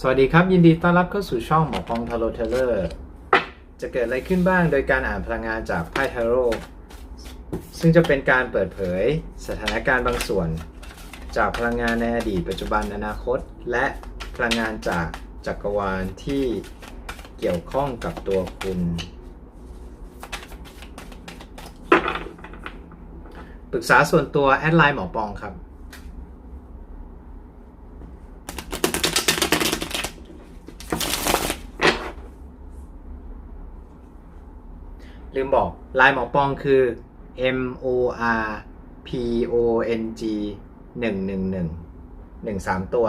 สวัสดีครับ ยินดีต้อนรับเข้าสู่ช่องหมอปองทาโรเทเลอร์จะเกิดอะไรขึ้นบ้างโดยการอ่านพลังงานจากไพ่ทาโร่ซึ่งจะเป็นการเปิดเผยสถานการณ์บางส่วน จากพลังงานในอดีตปัจจุบันอนาคต และพลังงานจากจักรวาลที่เกี่ยวข้องกับตัวคุณ ปรึกษาส่วนตัวแอดไลน์หมอปองครับ ลืมบอกไลน์หมอปองคือ M O R P O N G หนึ่งหนึ่งหนึ่งหนึ่งสามตัว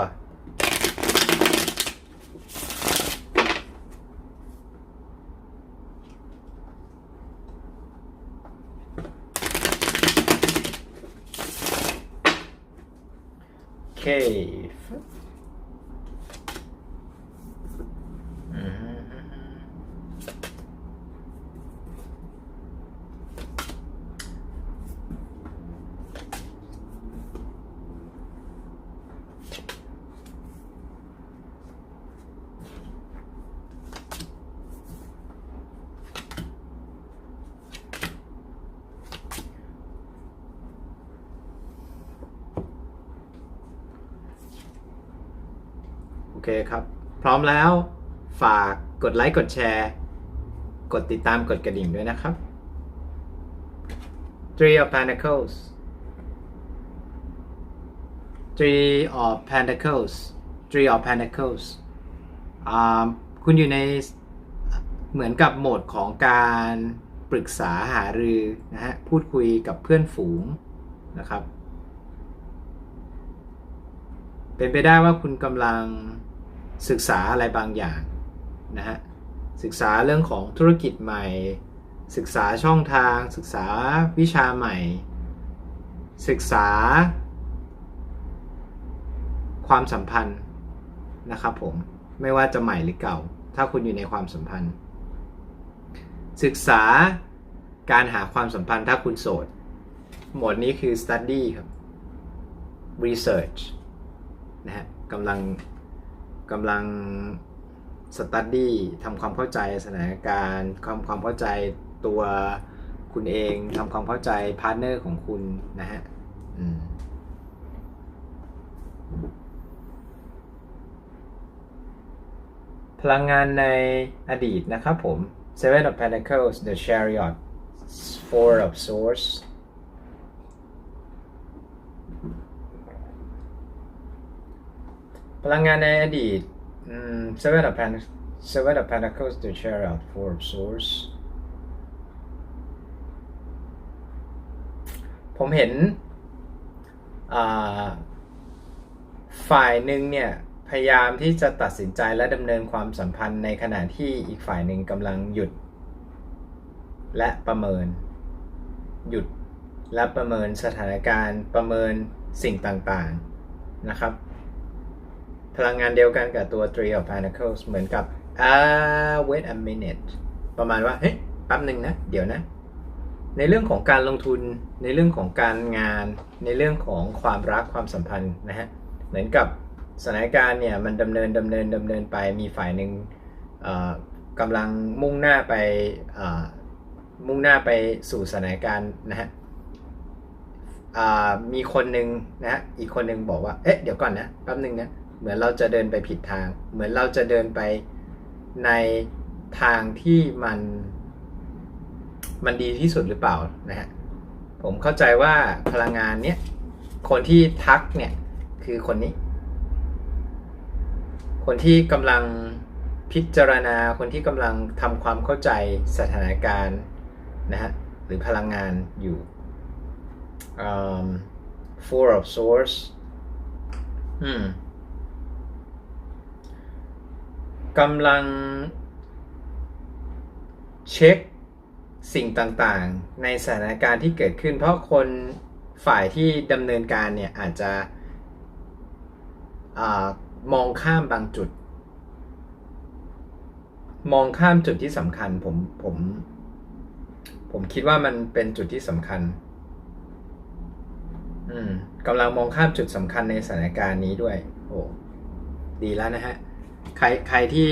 เคอืม โอเคครับ พร้อมแล้วฝากกดไลค์กดแชร์ กดติดตามกดกระดิ่งด้วยนะครับ Three of Pentacles Three of Pentacles Three of Pentacles คุณอยู่ในเหมือนกับโหมดของการปรึกษาหารือนะฮะพูดคุยกับเพื่อนฝูงนะครับ เป็นไปได้ว่าคุณกำลัง ศึกษาอะไรบางอย่างนะฮะศึกษาเรื่องของธุรกิจใหม่ ศึกษาช่องทาง ศึกษาวิชาใหม่ ศึกษา ความสัมพันธ์นะครับผมไม่ว่าจะใหม่หรือเก่า ถ้าคุณอยู่ในความสัมพันธ์ ศึกษาการหาความสัมพันธ์ถ้าคุณโสด หมวดนี้คือ study ครับ research นะฮะกำลัง กำลังสตัดดี้ทำความเข้าใจสถานการณ์ความความเข้าใจตัวคุณเองทำความเข้าใจพาร์ทเนอร์ของคุณนะฮะพลังงานในอดีตนะครับผม Seven of Pentacles The Chariot Four of Swords พลังงานในอดีต Seven of Pentacles Seven of Pentacles The Chariot Four of Swords ผมเห็นฝ่ายหนึ่งเนี่ยพยายามที่จะตัดสินใจและดำเนินความสัมพันธ์ในขณะที่อีกฝ่ายหนึ่งกำลังหยุด และประเมิน หยุดและประเมินสถานการณ์ประเมินสิ่งต่างๆนะครับ พลังงานเดียวกันกับตัว Three of Pentacles เหมือนกับอ่า wait a minute ประมาณว่า เฮ้ยแป๊บหนึ่งนะ เดี๋ยวนะ ในเรื่องของการลงทุน ในเรื่องของการงาน ในเรื่องของความรักความสัมพันธ์นะฮะ เหมือนกับสถานการณ์เนี่ยมันดำเนินดำเนินดำเนินไป มีฝ่ายหนึ่งเอ่อกำลังมุ่งหน้าไปอ่อมุ่งหน้าไปสู่สถานการณ์นะฮะอ่ามีคนหนึ่งนะฮะ อีกคนหนึ่งบอกว่า เอ๊ะ เดี๋ยวก่อนนะ แป๊บหนึ่งนะ เหมือนเราจะเดินไปผิดทาง เหมือนเราจะเดินไปในทางที่มันมันดีที่สุดหรือเปล่านะฮะผมเข้าใจว่าพลังงานเนี้ยคนที่ทักเนี่ยคือคนนี้ คนที่กำลังพิจารณาคนที่กำลังทำความเข้าใจสถานการณ์นะฮะหรือพลังงานอยู่ um, Four of Swords อืม กำลังเช็คสิ่งต่างๆ ในสถานการณ์ที่เกิดขึ้น เพราะคนฝ่ายที่ดำเนินการเนี่ยอาจจะอมองข้ามบางจุด มองข้ามจุดที่สำคัญผมผมผมคิดว่ามันเป็นจุดที่สำคัญ อืมกำลังมองข้ามจุดสำคัญในสถานการณ์นี้ด้วย โอ้ ดีแล้วนะฮะ ใครใครที่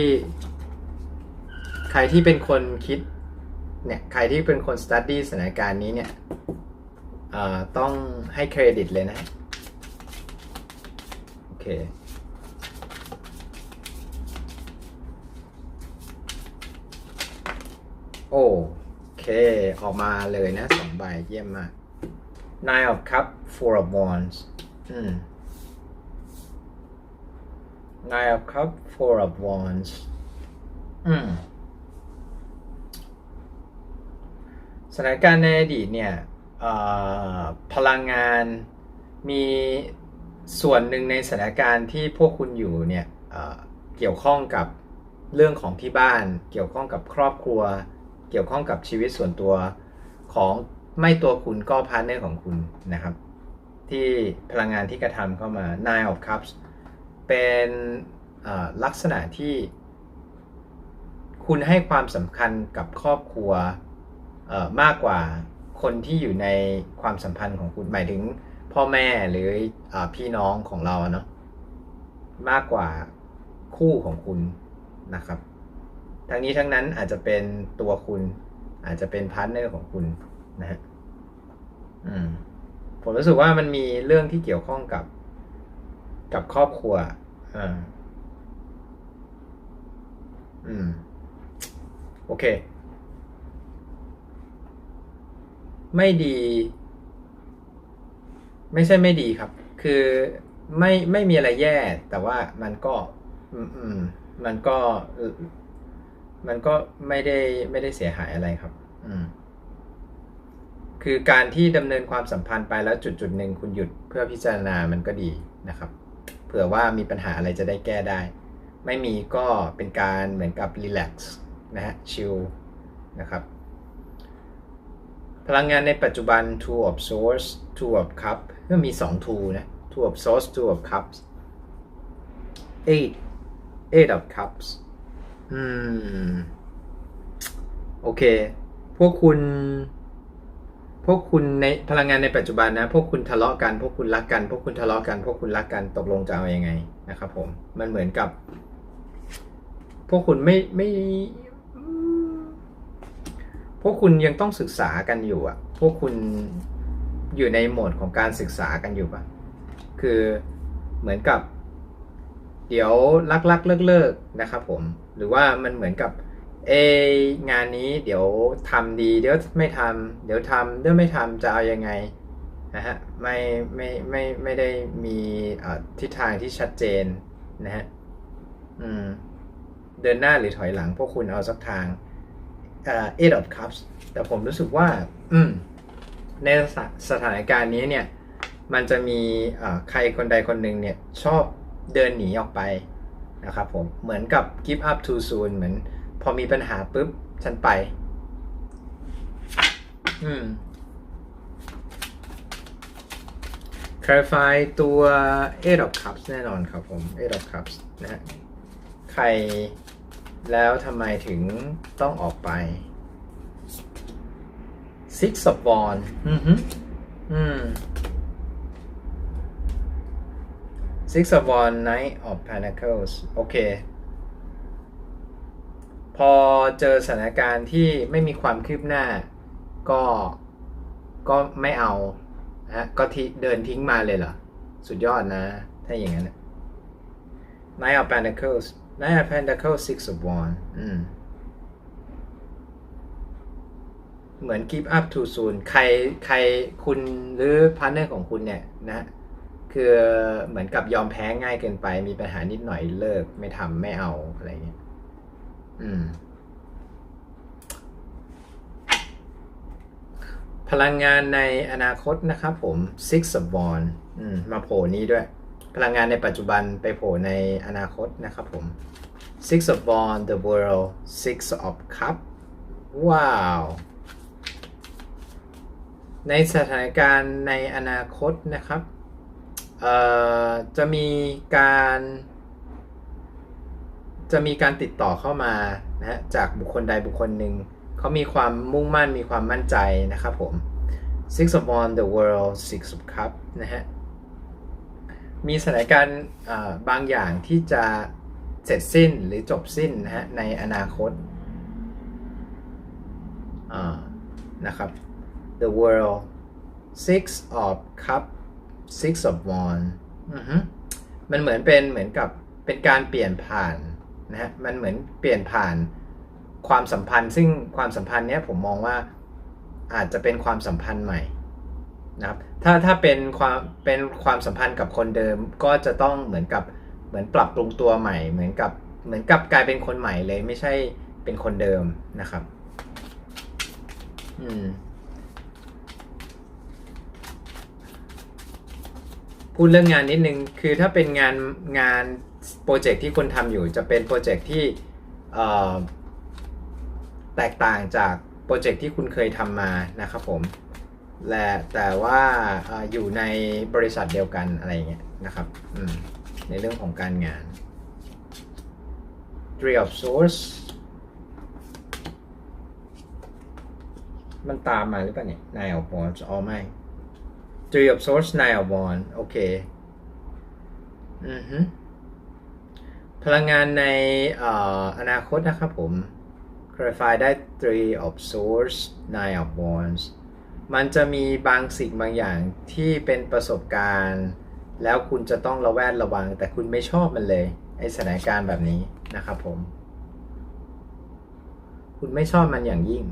ใครที่เป็นคนคิด เนี่ย ใครที่เป็นคน study สถานการณ์นี้เนี่ยต้องให้เครดิตเลยนะ โอเคโอเค ออกมาเลยนะสองใบเยี่ยมมาก Nine of Cup Four of Wands อืม Nine of Cup Four of Wands อืมสถานการณ์ในอดีตเนี่ยพลังงานมีส่วนหนึ่งในสถานการณ์ที่พวกคุณอยู่เนี่ยเเกี่ยวข้องกับเรื่องของที่บ้าน เกี่ยวข้องกับครอบครัว เกี่ยวข้องกับชีวิตส่วนตัวของไม่ตัวคุณก็พาร์ทเนอร์ของคุณนะครับ ที่พลังงานที่กระทำเข้ามา Nine of Cups เป็นลักษณะที่ คุณให้ความสำคัญกับครอบครัวมากกว่าคนที่อยู่ในความสัมพันธ์ของคุณหมายถึงพ่อแม่หรืออพี่น้องของเราเนาะมากกว่าคู่ของคุณนะครับ ทั้งนี้ทั้งนั้นอาจจะเป็นตัวคุณอาจจะเป็นพาร์ทเนอร์ของคุณนะฮะผมรู้สึกว่ามันมีเรื่องที่เกี่ยวข้องกับ กับครอบครัว อ่า อืม โอเค ไม่ดี ไม่ใช่ไม่ดีครับ คือไม่ไม่มีอะไรแย่ แต่ว่ามันก็ อืมอืมมันก็ มันก็ไม่ได้ไม่ได้เสียหายอะไรครับ อืมคือการที่ดำเนินความสัมพันธ์ไปแล้วจุดจุดหนึ่งคุณหยุดเพื่อพิจารณามันก็ดีนะครับ เผื่อว่ามีปัญหาอะไรจะได้แก้ได้ ไม่มีก็เป็นการเหมือนกับรีแลกซ์นะฮะชิลนะครับ พลังงานในปัจจุบัน two of swords two of cup ก็มี 2 two นะ two of swords two of cups eight eight of cups อืม โอเค พวกคุณ พวกคุณในพลังงานในปัจจุบันนะ พวกคุณทะเลาะกัน พวกคุณรักกัน พวกคุณทะเลาะกัน พวกคุณรักกันตกลงจะเอาอยัางไงนะครับ ผม มันเหมือนกับ พวกคุณไม่ไม่ พวกคุณยังต้องศึกษากันอยู่อะพวกคุณอยู่ในโหมดของการศึกษากันอยู่ปะคือเหมือนกับ เดี๋ยวลักลักเลิกเลิกๆนะครับ ผม หรือว่ามันเหมือนกับ เองานนี้เดี๋ยวทำดีเดี๋ยวไม่ทำเดี๋ยวทำเดี๋ยวไม่ทำจะเอายังไงนะฮะไม่ไม่ไม่ไม่ได้มีทิศทางที่ชัดเจนนะฮะอืมเดินหน้าหรือถอยหลังพวกคุณเอาสักทางเอ่อ eight of cups แต่ผมรู้สึกว่า อืม ในสถสถานการณ์นี้เนี่ย มันจะมีใครคนใดคนหนึ่งเนี่ย ชอบเดินหนีออกไปนะครับผมเหมือนกับ give up too soon เหมือน อมีปัญหาปุ๊บ ฉันไป อืม clarify ตัว eight of cups แน่นอนครับผม eight of cups นะฮะ ใครแล้วทำไมถึงต้องออกไป six of wands อือฮึอืม six of wands knight of pentacles โอเค พอเจอสถานการณ์ที่ไม่มีความคืบหน้า ก็ก็ไม่เอาฮะก็ทิเดินทิ้งมาเลยเหรอ สุดยอดนะ ถ้าอย่างนั้นนะ Nine of Pentacles Nine of Pentacles Six of Wands อืมเหมือน give up too soon ใครใครคุณหรือพาร์ทเนอร์ของคุณเนี่ยนะ คือเหมือนกับยอมแพ้ง่ายเกินไปมีปัญหานิดหน่อยเลิกไม่ทำไม่เอาอะไรเงี้ย พลังงานในอนาคตนะครับผม Six of w a n d มาโผล่นี้ด้วย พลังงานในปัจจุบันไปโผล่ในอนาคตนะครับผม Six of w a n d the World Six of Cup ว้าว ในสถานการณ์ในอนาคตนะครับจะมีการ จะมีการติดต่อเข้ามานะจากบุคคลใดบุคคลหนึ่งเขามีความมุ่งมั่นมีความมั่นใจนะครับผม Six of Wands the World Six of Cup นะฮะมีสถานการณ์บางอย่างที่จะเสร็จสิ้นหรือจบสิ้นนะฮะในอนาคตนะครับ the world six of cup six of Wands มันเหมือนเป็นเหมือนกับเป็นการเปลี่ยนผ่าน นะฮะมันเหมือนเปลี่ยนผ่านความสัมพันธ์ ซึ่งความสัมพันธ์เนี้ยผมมองว่าอาจจะเป็นความสัมพันธ์ใหม่นะครับถ้าถ้าเป็นความเป็นความสัมพันธ์กับคนเดิมก็จะต้องเหมือนกับเหมือนปรับปรุงตัวใหม่ เหมือนกับเหมือนกับกลายเป็นคนใหม่เลยไม่ใช่เป็นคนเดิมนะครับอืมพูดเรื่องงานนิดนึงคือถ้าเป็นงานงาน โปรเจกต์ที่คุณทำอยู่จะเป็นโปรเจกต์ที่แตกต่างจากโปรเจกต์ที่คุณเคยทำมานะครับผมและแต่ว่าออยู่ในบริษัทเดียวกันอะไรเงี้ยนะครับในเรื่องของการงาน Three of Swords มันตามมาหรือเปล่าเนี่ย Nine of Wands อ๋อไม่ Three of Swords Nine of Wands โอเค อือฮึ พลังงานในออนาคตนะครับผม clarify ได้ Three of Swords Nine of Wands มันจะมีบางสิ่งบางอย่างที่เป็นประสบการณ์ แล้วคุณจะต้องระแวดระวัง แต่คุณไม่ชอบมันเลยไอสถานการณ์แบบนี้นะครับผม คุณไม่ชอบมันอย่างยิ่ง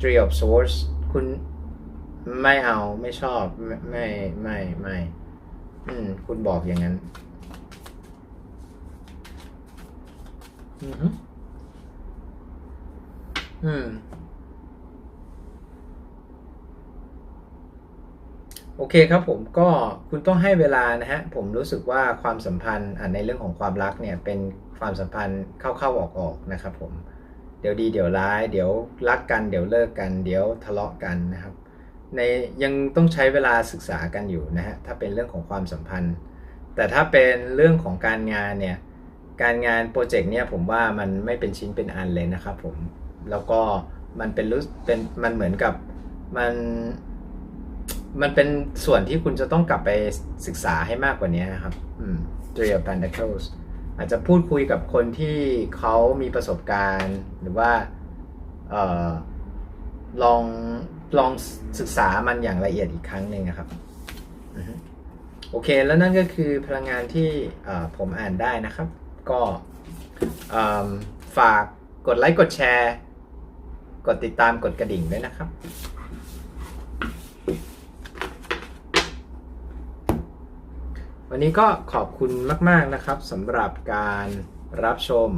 Three of Swords คุณไม่เอาไม่ชอบไม่ไม่ไม่ไม่ อืม คุณบอกอย่างนั้น อือฮึอืม โอเคครับผมก็คุณต้องให้เวลานะฮะ ผมรู้สึกว่าความสัมพันธ์อะในเรื่องของความรักเนี่ย เป็นความสัมพันธ์เข้าๆออกๆนะครับผมเดี๋ยวดีเดี๋ยวร้าย เดี๋ยวรักกัน เดี๋ยวเลิกกัน เดี๋ยวทะเลาะกันนะครับ ในยังต้องใช้เวลาศึกษากันอยู่นะฮะถ้าเป็นเรื่องของความสัมพันธ์ แต่ถ้าเป็นเรื่องของการงานเนี่ยการงานโปรเจกต์เนี่ยผมว่ามันไม่เป็นชิ้นเป็นอันเลยนะครับผมแล้วก็มันเป็นรู้เป็นมันเหมือนกับมันมันเป็นส่วนที่คุณจะต้องกลับไปศึกษาให้มากกว่านี้นะครับ อืม Three of Pentacles อาจจะพูดคุยกับคนที่เขามีประสบการณ์ หรือว่า เออลอง ลองศึกษามันอย่างละเอียดอีกครั้งหนึ่งนะครับโอเค แล้วนั่นก็คือพลังงานที่ผมอ่านได้นะครับ ก็ฝากกดไลค์กดแชร์ กดติดตามกดกระดิ่งด้วยนะครับวันนี้ก็ขอบคุณมาก ๆ นะครับสำหรับการรับชม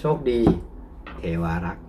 โชคดี เทวารักษ์